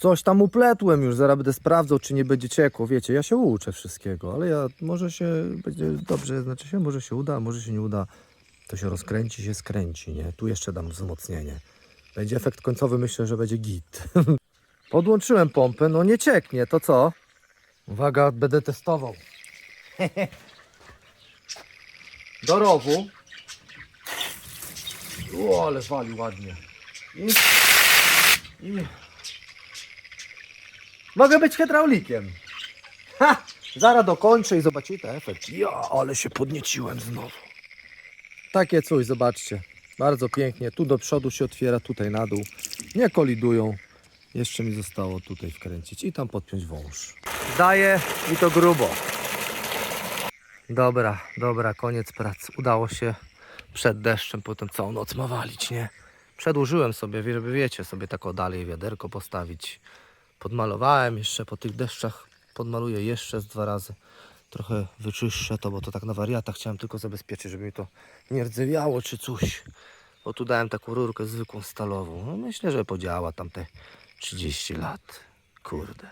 coś tam upletłem już, zaraz będę sprawdzał, czy nie będzie ciekło. Wiecie, ja się uczę wszystkiego, ale ja może się będzie dobrze, znaczy się, może się uda, może się nie uda. To się rozkręci, się skręci, nie? Tu jeszcze dam wzmocnienie. Będzie efekt końcowy, myślę, że będzie git. Podłączyłem pompę, no nie cieknie, to co? Uwaga, będę testował. Do rowu. O, ale wali ładnie. I, i... Mogę być hydraulikiem. Ha! Zaraz dokończę i zobaczycie efekt. Ja, ale się podnieciłem znowu. Takie coś, zobaczcie. Bardzo pięknie. Tu do przodu się otwiera, tutaj na dół. Nie kolidują. Jeszcze mi zostało tutaj wkręcić i tam podpiąć wąż. Daję i to grubo. Dobra, dobra, koniec prac. Udało się przed deszczem, potem całą noc ma walić, nie? Przedłużyłem sobie, żeby wiecie, sobie tak o dalej wiaderko postawić. Podmalowałem jeszcze po tych deszczach, podmaluję jeszcze z dwa razy. Trochę wyczyszczę to, bo to tak na wariata chciałem tylko zabezpieczyć, żeby mi to nie rdzewiało czy coś. Bo tu dałem taką rurkę zwykłą stalową. No myślę, że podziała tam te 30 lat. Kurde.